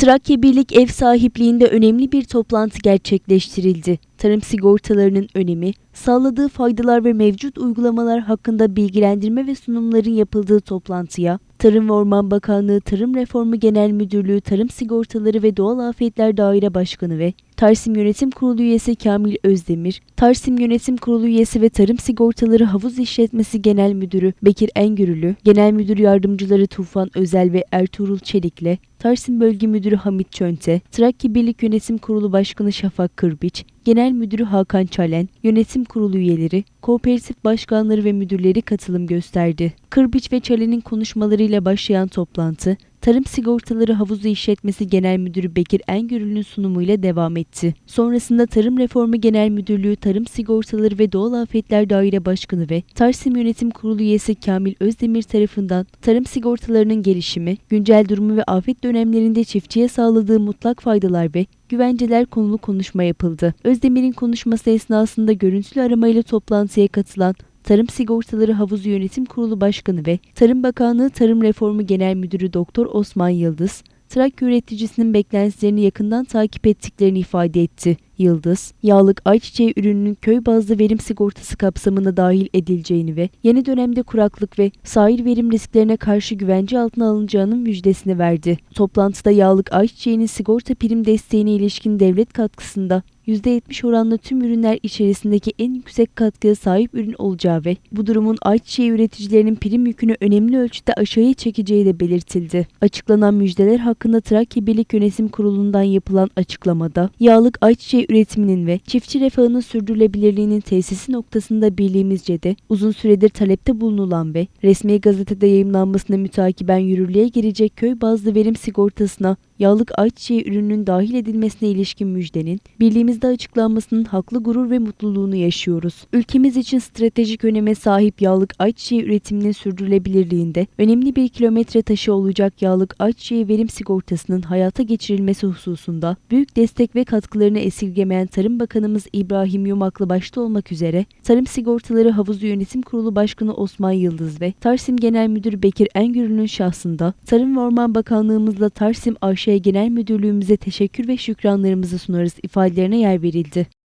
Trakya Birlik ev sahipliğinde önemli bir toplantı gerçekleştirildi. Tarım sigortalarının önemi, sağladığı faydalar ve mevcut uygulamalar hakkında bilgilendirme ve sunumların yapıldığı toplantıya Tarım ve Orman Bakanlığı Tarım Reformu Genel Müdürlüğü Tarım Sigortaları ve Doğal Afetler Daire Başkanı ve Tarsim Yönetim Kurulu üyesi Kamil Özdemir, Tarsim Yönetim Kurulu üyesi ve Tarım Sigortaları Havuz İşletmesi Genel Müdürü Bekir Engürülü, Genel Müdür Yardımcıları Tufan Özel ve Ertuğrul Çelik'le Tarsim Bölge Müdürü Hamit Çönte, Trakya Birlik Yönetim Kurulu Başkanı Şafak Kırbiç, Genel Müdürü Hakan Çalen, Yönetim Kurulu üyeleri, kooperatif başkanları ve müdürleri katılım gösterdi. Kırbiç ve Çalen'in konuşmalarıyla başlayan toplantı, Tarım Sigortaları Havuzu İşletmesi Genel Müdürü Bekir Engürül'ün sunumuyla devam etti. Sonrasında Tarım Reformu Genel Müdürlüğü Tarım Sigortaları ve Doğal Afetler Daire Başkanı ve Tarsim Yönetim Kurulu üyesi Kamil Özdemir tarafından tarım sigortalarının gelişimi, güncel durumu ve afet dönemlerinde çiftçiye sağladığı mutlak faydalar ve güvenceler konulu konuşma yapıldı. Özdemir'in konuşması esnasında görüntülü aramayla toplantıya katılan Tarım Sigortaları Havuzu Yönetim Kurulu Başkanı ve Tarım Bakanlığı Tarım Reformu Genel Müdürü Doktor Osman Yıldız, Trakya üreticisinin beklentilerini yakından takip ettiklerini ifade etti. Yıldız, yağlık ayçiçeği ürününün köy bazlı verim sigortası kapsamına dahil edileceğini ve yeni dönemde kuraklık ve sair verim risklerine karşı güvence altına alınacağının müjdesini verdi. Toplantıda yağlık ayçiçeğinin sigorta prim desteğine ilişkin devlet katkısında %70 oranlı tüm ürünler içerisindeki en yüksek katkıya sahip ürün olacağı ve bu durumun ayçiçeği üreticilerinin prim yükünü önemli ölçüde aşağıya çekeceği de belirtildi. Açıklanan müjdeler hakkında Trakya Birlik Yönetim Kurulu'ndan yapılan açıklamada yağlık ayçiçeği üretiminin ve çiftçi refahının sürdürülebilirliğinin tesisi noktasında birliğimizce de uzun süredir talepte bulunulan ve resmi gazetede yayımlanmasına mütakiben yürürlüğe girecek köy bazlı verim sigortasına yağlık ayçiçeği ürününün dahil edilmesine ilişkin müjdenin birliğimizde açıklanmasının haklı gurur ve mutluluğunu yaşıyoruz. Ülkemiz için stratejik öneme sahip yağlık ayçiçeği üretiminin sürdürülebilirliğinde önemli bir kilometre taşı olacak yağlık ayçiçeği verim sigortasının hayata geçirilmesi hususunda büyük destek ve katkılarını esirgemeyen Tarım Bakanımız İbrahim Yumaklı başta olmak üzere Tarım Sigortaları Havuzu Yönetim Kurulu Başkanı Osman Yıldız ve Tarsim Genel Müdürü Bekir Engürlü'nün şahsında Tarım ve Orman Bakanlığımızla Tarsim AŞ Genel Müdürlüğümüze teşekkür ve şükranlarımızı sunarız ifadelerine yer verildi.